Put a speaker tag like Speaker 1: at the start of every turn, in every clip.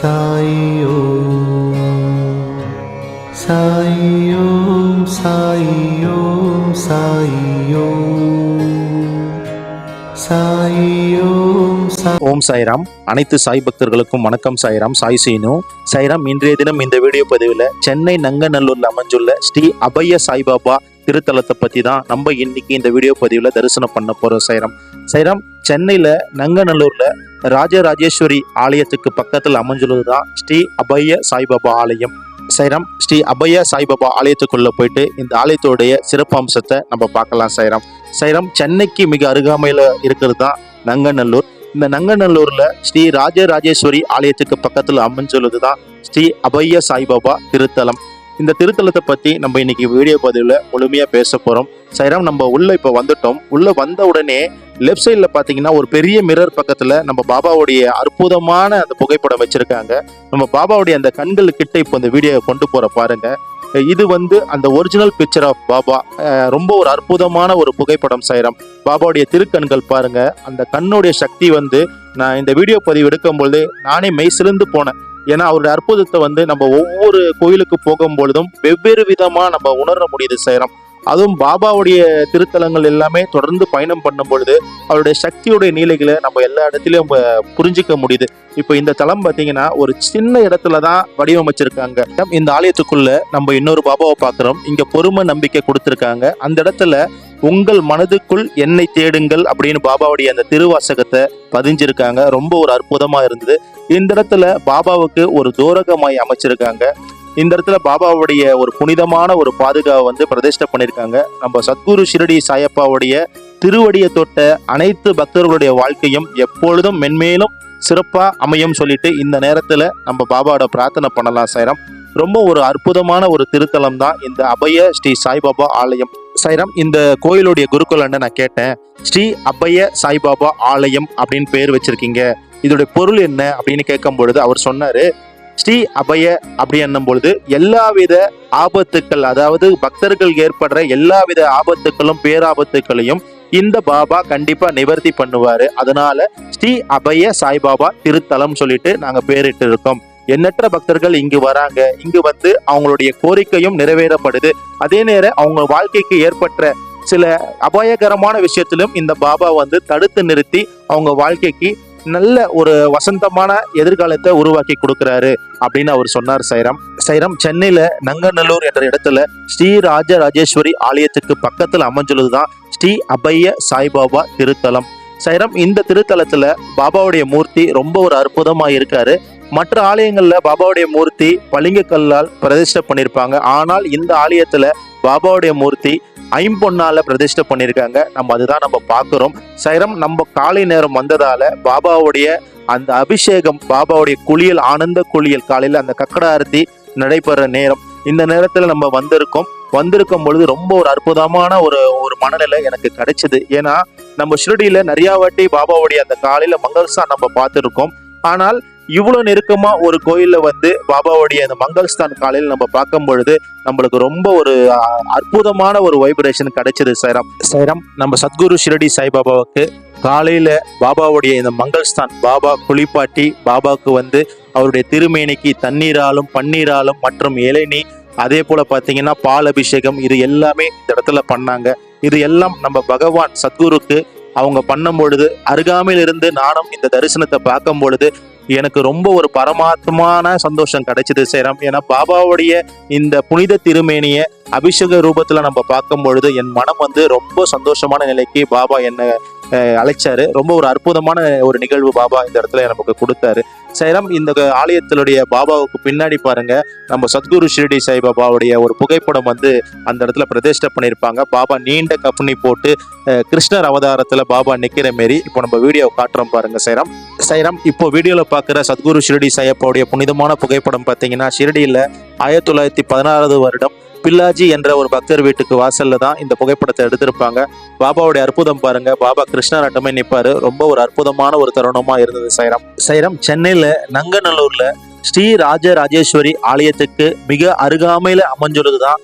Speaker 1: சாய். ஓம் சாய் ஓம் சாய். ஓம் சாய் சாய் ஓம்
Speaker 2: சாய்ராம். அனைத்து சாய் பக்தர்களுக்கும் வணக்கம் சாய்ராம். சாய் சீனு. சாய்ராம் இன்றைய தினம் இந்த வீடியோ பதிவில் சென்னை நங்கநல்லூரில் அமைஞ்சுள்ள ஸ்ரீ அபய சாய்பாபா திருத்தலத்தை பத்தி தான் நம்ம இன்னைக்கு இந்த வீடியோ பதிவில் தரிசனம் பண்ண போறோம் சைரம். சைரம் சென்னையில நங்கநல்லூர்ல ராஜராஜேஸ்வரி ஆலயத்துக்கு பக்கத்தில் அமைஞ்சுள்ளது தான் ஸ்ரீ அபய சாய்பாபா ஆலயம். சைரம் ஸ்ரீ அபய சாய்பாபா ஆலயத்துக்குள்ள போயிட்டு இந்த ஆலயத்தோடைய சிறப்பம்சத்தை நம்ம பார்க்கலாம் சைரம். சைரம் சென்னைக்கு மிக அருகாமையில இருக்கிறது தான் நங்கநல்லூர். இந்த நங்கநல்லூர்ல ஸ்ரீ ராஜராஜேஸ்வரி ஆலயத்துக்கு பக்கத்துல அமைஞ்சுள்ளது தான் ஸ்ரீ அபய சாய்பாபா திருத்தலம். இந்த திருத்தலத்தை பத்தி நம்ம இன்னைக்கு வீடியோ பதிவில் முழுமையா பேச போறோம். சைராம் நம்ம உள்ள இப்ப வந்துட்டோம். உள்ள வந்த உடனே லெஃப்ட் சைட்ல பாத்தீங்கன்னா ஒரு பெரிய மிரர் பக்கத்துல நம்ம பாபாவுடைய அற்புதமான அந்த புகைப்படம் வச்சிருக்காங்க. நம்ம பாபாவுடைய அந்த கண்கள் கிட்ட இப்போ இந்த வீடியோவை கொண்டு போற பாருங்க. இது வந்து அந்த ஒரிஜினல் பிக்சர் ஆஃப் பாபா. ரொம்ப ஒரு அற்புதமான ஒரு புகைப்படம் சைரம். பாபாவுடைய திருக்கண்கள் பாருங்க. அந்த கண்ணுடைய சக்தி வந்து நான் இந்த வீடியோ பதிவு எடுக்கும் பொழுது நானே மெய் சிலிர்ந்து போனேன். ஏன்னா அவருடைய அற்புதத்தை வந்து நம்ம ஒவ்வொரு கோயிலுக்கு போகும் பொழுதும் வெவ்வேறு விதமா நம்ம உணர முடியுது சேரம். அதுவும் பாபாவுடைய திருத்தலங்கள் எல்லாமே தொடர்ந்து பயணம் பண்ணும் பொழுது அவருடைய சக்தியுடைய நீலைகளை நம்ம எல்லா இடத்துலையும் புரிஞ்சிக்க முடியுது. இப்போ இந்த தலம் பார்த்தீங்கன்னா ஒரு சின்ன இடத்துல தான் வடிவமைச்சிருக்காங்க. இந்த ஆலயத்துக்குள்ள நம்ம இன்னொரு பாபாவை பார்க்குறோம். இங்க பொறுமை நம்பிக்கை கொடுத்துருக்காங்க. அந்த இடத்துல உங்கள் மனதுக்குள் என்னை தேடுங்கள் அப்படின்னு பாபாவுடைய அந்த திருவாசகத்தை பதிஞ்சிருக்காங்க. ரொம்ப ஒரு அற்புதமா இருந்தது. இந்த இடத்துல பாபாவுக்கு ஒரு தோரகமாய் அமைச்சிருக்காங்க. இந்த இடத்துல பாபாவுடைய ஒரு புனிதமான ஒரு பாதுகாவை வந்து பிரதிஷ்டை பண்ணியிருக்காங்க. நம்ம சத்குரு ஷிரடி சாயப்பாவுடைய திருவடியை தொட்ட அனைத்து பக்தர்களுடைய வாழ்க்கையும் எப்பொழுதும் மென்மேலும் சிறப்பா அமையும் சொல்லிட்டு இந்த நேரத்துல நம்ம பாபாவோட பிரார்த்தனை பண்ணலாம் சைரம் ரொம்ப ஒரு அற்புதமான ஒரு திருத்தலம் தான் இந்த அபய ஸ்ரீ சாய்பாபா ஆலயம். சைரம் இந்த கோயிலுடைய குருகுலன்னு நான் கேட்டேன்? ஸ்ரீ அபய சாய்பாபா ஆலயம் அப்படின்னு பேர் வச்சிருக்கீங்க. இதோடைய பொருள் என்ன அப்படின்னு கேட்கும் பொழுது அவர் சொன்னாரு ஸ்ரீ அபய அப்படி என்னும் பொழுது எல்லாவித ஆபத்துக்கள் அதாவது பக்தர்கள் ஏற்படுற எல்லாவித ஆபத்துக்களும் பேராபத்துக்களையும் இந்த பாபா கண்டிப்பா நிவர்த்தி பண்ணுவாரு. அதனால ஸ்ரீ அபய சாய்பாபா திருத்தலம் சொல்லிட்டு நாங்க பேரிட்டு இருக்கோம் எண்ணற்ற பக்தர்கள் இங்கு வராங்க. இங்கு வந்து அவங்களுடைய கோரிக்கையும் நிறைவேறப்படுது. அதே நேரம் அவங்க வாழ்க்கைக்கு ஏற்பட்ட சில அபாயகரமான விஷயத்திலும் இந்த பாபா வந்து தடுத்து நிறுத்தி அவங்க வாழ்க்கைக்கு நல்ல ஒரு வசந்தமான எதிர்காலத்தை உருவாக்கி கொடுக்கிறாரு அப்படின்னு அவர் சொன்னார் சைரம். சைரம் சென்னையில நங்கநல்லூர் என்ற இடத்துல ஸ்ரீ ராஜராஜேஸ்வரி ஆலயத்துக்கு பக்கத்தில் அமைஞ்சுள்ளது தான் ஸ்ரீ அபய சாய்பாபா திருத்தலம். சைரம் இந்த திருத்தலத்துல பாபாவுடைய மூர்த்தி ரொம்ப ஒரு அற்புதமா இருக்காரு. மற்ற ஆலயங்கள்ல பாபாவுடைய மூர்த்தி பளிங்கு கல்லால் பிரதிஷ்டை பண்ணியிருப்பாங்க ஆனால் இந்த ஆலயத்துல பாபாவுடைய மூர்த்தி ஐம்பொன்னால பிரதிஷ்டை பண்ணியிருக்காங்க. நம்ம அதுதான் நம்ம பார்க்குறோம். சைரம் நம்ம காலை நேரம் வந்ததால பாபாவுடைய அந்த அபிஷேகம் பாபாவுடைய குளியல் ஆனந்த குளியல் காலையில் அந்த கக்கட ஆரத்தி நடைபெற நேரம். இந்த நேரத்தில் நம்ம வந்திருக்கோம். வந்திருக்கும் பொழுது ரொம்ப ஒரு அற்புதமான ஒரு ஒரு மனநிலை எனக்கு கிடைச்சது. ஏன்னா நம்ம ஷிரடியில நிறைய வாட்டி பாபாவுடைய அந்த காலையில மங்கள்சா நம்ம பார்த்துருக்கோம். ஆனால் இவ்வளவு நெருக்கமா ஒரு கோயில்ல வந்து பாபாவுடைய அந்த மங்கள்ஸ்தான் காலையில் நம்ம பார்க்கும் பொழுது நம்மளுக்கு ரொம்ப ஒரு அற்புதமான ஒரு வைப்ரேஷன் கிடைச்சது சைராம். சைராம் நம்ம சத்குரு ஷிரடி சாய்பாபாவுக்கு காலையில பாபாவுடைய இந்த மங்கள்ஸ்தான் பாபா குளிப்பாட்டி பாபாவுக்கு வந்து அவருடைய திருமேனிக்கு தண்ணீராலும் பன்னீராலும் மற்றும் இளநீ அதே போல பாத்தீங்கன்னா பால் அபிஷேகம் இது எல்லாமே இந்த இடத்துல பண்ணாங்க. இது எல்லாம் நம்ம பகவான் சத்குருக்கு அவங்க பண்ணும் பொழுது அருகாமையில் இருந்து நானும் இந்த தரிசனத்தை பார்க்கும் பொழுது எனக்கு ரொம்ப ஒரு பரமாத்மான சந்தோஷம் கிடைச்சது சேரம். ஏன்னா பாபாவுடைய இந்த புனித திருமேனியை அபிஷேக ரூபத்துல நம்ம பார்க்கும் பொழுது என் மனம் வந்து ரொம்ப சந்தோஷமான நிலைக்கு பாபா என்னை அழைச்சாரு. ரொம்ப ஒரு அற்புதமான ஒரு நிகழ்வு பாபா இந்த இடத்துல நமக்கு கொடுத்தாரு. சேலம் இந்த ஆலயத்தினுடைய பாபாவுக்கு பின்னாடி பாருங்க. நம்ம சத்குரு ஷிரடி சாய்பாபாவுடைய ஒரு புகைப்படம் வந்து அந்த இடத்துல பிரதிஷ்டை பண்ணியிருப்பாங்க. பாபா நீண்ட கப்பனி போட்டு கிருஷ்ணர் அவதாரத்துல பாபா நிக்கிற மாரி இப்போ நம்ம வீடியோ காட்டுறோம் பாருங்க சைராம் சைராம் இப்போ வீடியோல பார்க்குற சத்குரு ஷிரடி சாயப்பாவுடைய புனிதமான புகைப்படம் பார்த்தீங்கன்னா ஷிரடியில ஆயிரத்தி தொள்ளாயிரத்தி பதினாறாவது வருடம் பில்லாஜி என்ற ஒரு பக்தர் வீட்டுக்கு வாசல்ல தான் இந்த புகைப்படத்தை எடுத்திருப்பாங்க. பாபாவுடைய அற்புதம் பாருங்க. பாபா கிருஷ்ணராட்டமே நிற்பாரு. ரொம்ப ஒரு அற்புதமான ஒரு தருணமா இருந்தது சைரம். சைரம் சென்னையில நங்கநல்லூர்ல ஸ்ரீ ராஜராஜேஸ்வரி ஆலயத்துக்கு மிக அருகாமையில அமைஞ்சுள்ளது தான்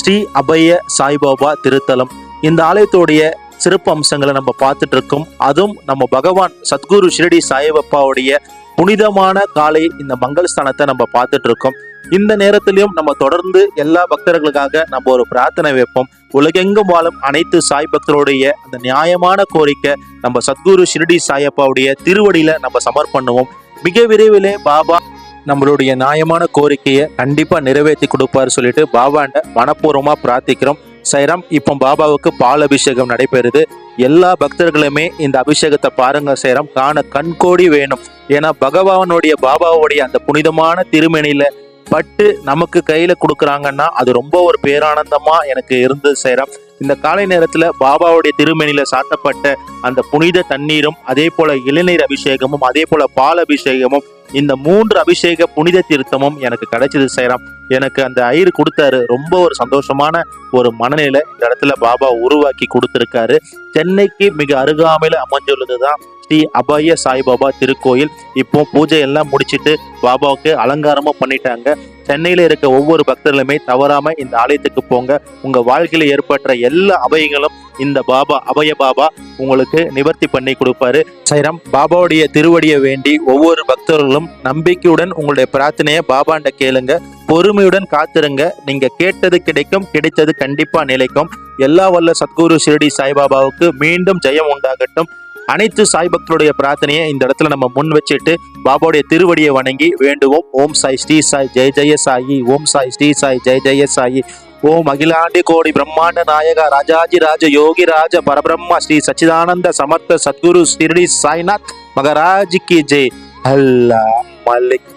Speaker 2: ஸ்ரீ அபய சாய்பாபா திருத்தலம். இந்த ஆலயத்துடைய சிறப்பு அம்சங்களை நம்ம பார்த்துட்டு இருக்கோம். அதுவும் நம்ம பகவான் சத்குரு ஷிரடி சாய்பாபாவுடைய புனிதமான காலை இந்த மங்கள் ஸ்தானத்தை நம்ம பார்த்துட்டு இருக்கோம். இந்த நேரத்திலையும் நம்ம தொடர்ந்து எல்லா பக்தர்களுக்காக நம்ம ஒரு பிரார்த்தனை வைப்போம். உலகெங்கும் வாழும் அனைத்து சாய் பக்தருடைய அந்த நியாயமான கோரிக்கை நம்ம சத்குரு ஷிரடி சாயப்பாவுடைய திருவடியில நம்ம சமர்ப்பண்ணுவோம். மிக விரைவிலே பாபா நம்மளுடைய நியாயமான கோரிக்கையை கண்டிப்பா நிறைவேற்றி கொடுப்பாரு சொல்லிட்டு பாபாண்ட மனப்பூர்வமா பிரார்த்திக்கிறோம். சைராம் இப்போ பாபாவுக்கு பால் அபிஷேகம் நடைபெறுது. எல்லா பக்தர்களுமே இந்த அபிஷேகத்தை பாருங்க சைராம். காண கண்கோடி வேணும். ஏன்னா பகவானுடைய பாபாவுடைய அந்த புனிதமான திருமணியில பட்டு நமக்கு கையில கொடுக்குறாங்கன்னா அது ரொம்ப ஒரு பேரானந்தமா எனக்கு இருந்தது சேரம். இந்த காலை நேரத்துல பாபாவுடைய திருமணியில சாத்தப்பட்ட அந்த புனித தண்ணீரும் அதே போல இளநீர் அபிஷேகமும் அதே போல பால் அபிஷேகமும் இந்த மூன்று அபிஷேக புனித தீர்த்தமும் எனக்கு கிடைச்சது சேரம். எனக்கு அந்த ஐயர் கொடுத்தாரு. ரொம்ப ஒரு சந்தோஷமான ஒரு மனநிலை இந்த இடத்துல பாபா உருவாக்கி கொடுத்துருக்காரு. சென்னைக்கு மிக அருகாமையில அமைஞ்சுள்ளதுதான் ஸ்ரீ அபய சாய்பாபா திருக்கோயில். இப்போ பூஜை எல்லாம் முடிச்சிட்டு பாபாவுக்கு அலங்காரமும் பண்ணிட்டாங்க. சென்னையில இருக்க ஒவ்வொரு பக்தர்களுமே தவறாம இந்த ஆலயத்துக்கு போங்க. உங்க வாழ்க்கையில ஏற்பட்ட எல்லா அபயங்களும் இந்த பாபா அபய பாபா உங்களுக்கு நிவர்த்தி பண்ணி கொடுப்பாரு. சைரம் பாபாவுடைய திருவடியை வேண்டி ஒவ்வொரு பக்தர்களும் நம்பிக்கையுடன் உங்களுடைய பிரார்த்தனையை பாபாண்ட கேளுங்க. பொறுமையுடன் காத்திருங்க. நீங்க கேட்டது கிடைக்கும் கிடைத்தது கண்டிப்பா நிலைக்கும். எல்லா வல்ல சத்குரு ஷிரடி சாய்பாபாவுக்கு மீண்டும் ஜெயம் உண்டாகட்டும். அனைத்து சாய் பக்தருடைய பிரார்த்தனையை இந்த இடத்துல நம்ம முன் வச்சுட்டு பாபாவுடைய திருவடியை வணங்கி வேண்டுவோம். ஓம் சாய் ஸ்ரீ சாய் ஜெய ஜெய சாயி. ஓம் சாய் ஸ்ரீ சாய் ஜெய ஜெய சாயி. ஓம் அகிலாண்டி கோடி பிரம்மாண்ட நாயகா ராஜாஜி ராஜ யோகி ராஜ பரபிரம்மா ஸ்ரீ சச்சிதானந்த சமர்த்த சத்குரு ஷிரடி சாய்நாத் மகராஜ் கி ஜெய். அல்லா மலிக்.